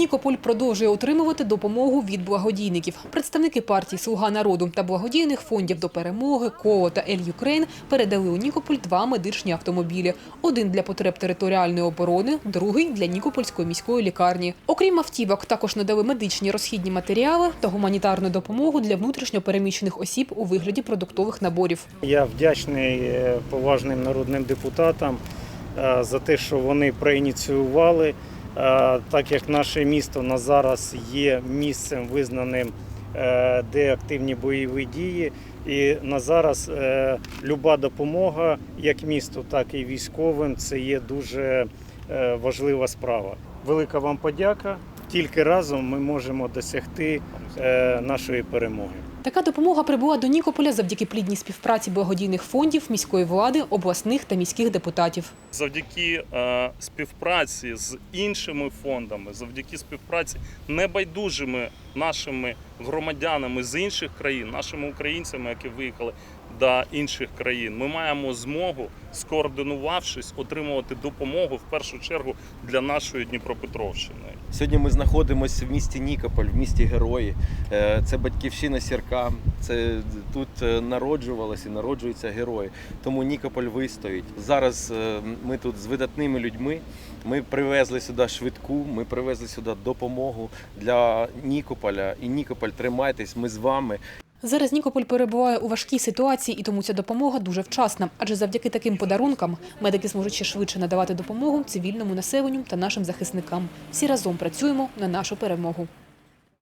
Нікополь продовжує отримувати допомогу від благодійників. Представники партії Слуга народу та благодійних фондів до перемоги КОО та Ель Юкрейн передали у Нікополь два медичні автомобілі: один для потреб територіальної оборони, другий для Нікопольської міської лікарні. Окрім автівок, також надали медичні розхідні матеріали та гуманітарну допомогу для внутрішньо переміщених осіб у вигляді продуктових наборів. Я вдячний е, поважним народним депутатам е, за те, що вони проініціювали, так як наше місто на зараз є місцем визнаним, е, де активні бойові дії. І на зараз е, люба допомога, як місту, так і військовим, це є дуже е, важлива справа. Велика вам подяка. Тільки разом ми можемо досягти е, нашої перемоги. Така допомога прибула до Нікополя завдяки плідній співпраці благодійних фондів, міської влади, обласних та міських депутатів. завдяки е, співпраці з іншими фондами, завдяки співпраці небайдужими нашими громадянами з інших країн, нашими українцями, які виїхали до інших країн, ми маємо змогу, скоординувавшись, отримувати допомогу в першу чергу для нашої Дніпропетровщини. Сьогодні ми знаходимося в місті Нікополь, в місті Герої. Е, Це батьківщина Сірка. Це тут е, народжувалися і народжуються герої. Тому Нікополь вистоїть. Зараз е, ми тут з видатними людьми. Ми привезли сюди швидку, ми привезли сюди допомогу для Нікополя. І Нікополь, тримайтесь, ми з вами. Зараз Нікополь перебуває у важкій ситуації, і тому ця допомога дуже вчасна. Адже завдяки таким подарункам медики зможуть ще швидше надавати допомогу цивільному населенню та нашим захисникам. Всі разом працюємо на нашу перемогу.